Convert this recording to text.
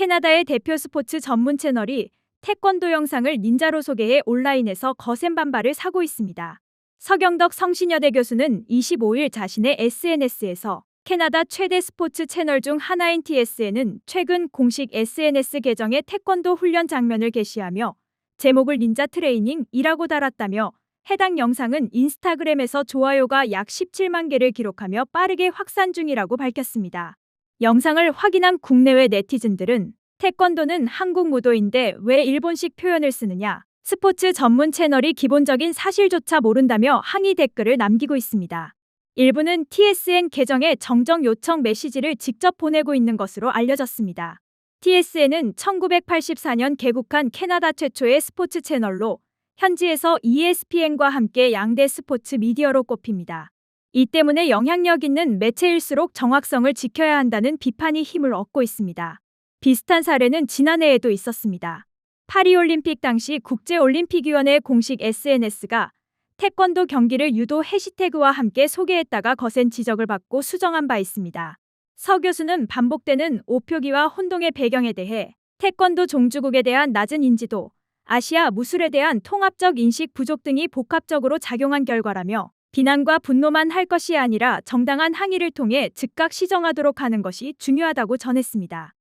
캐나다의 대표 스포츠 전문 채널이 태권도 영상을 닌자로 소개해 온라인에서 거센 반발을 사고 있습니다. 서경덕 성신여대 교수는 25일 자신의 SNS에서 캐나다 최대 스포츠 채널 중 하나인 TSN은 최근 공식 SNS 계정에 태권도 훈련 장면을 게시하며 제목을 닌자 트레이닝이라고 달았다며 해당 영상은 인스타그램에서 좋아요가 약 17만 개를 기록하며 빠르게 확산 중이라고 밝혔습니다. 영상을 확인한 국내외 네티즌들은 태권도는 한국 무도인데 왜 일본식 표현을 쓰느냐, 스포츠 전문 채널이 기본적인 사실조차 모른다며 항의 댓글을 남기고 있습니다. 일부는 TSN 계정에 정정 요청 메시지를 직접 보내고 있는 것으로 알려졌습니다. TSN은 1984년 개국한 캐나다 최초의 스포츠 채널로 현지에서 ESPN과 함께 양대 스포츠 미디어로 꼽힙니다. 이 때문에 영향력 있는 매체일수록 정확성을 지켜야 한다는 비판이 힘을 얻고 있습니다. 비슷한 사례는 지난해에도 있었습니다. 파리올림픽 당시 국제올림픽위원회 공식 SNS가 태권도 경기를 유도 해시태그와 함께 소개했다가 거센 지적을 받고 수정한 바 있습니다. 서 교수는 반복되는 오표기와 혼동의 배경에 대해 태권도 종주국에 대한 낮은 인지도, 아시아 무술에 대한 통합적 인식 부족 등이 복합적으로 작용한 결과라며 비난과 분노만 할 것이 아니라 정당한 항의를 통해 즉각 시정하도록 하는 것이 중요하다고 전했습니다.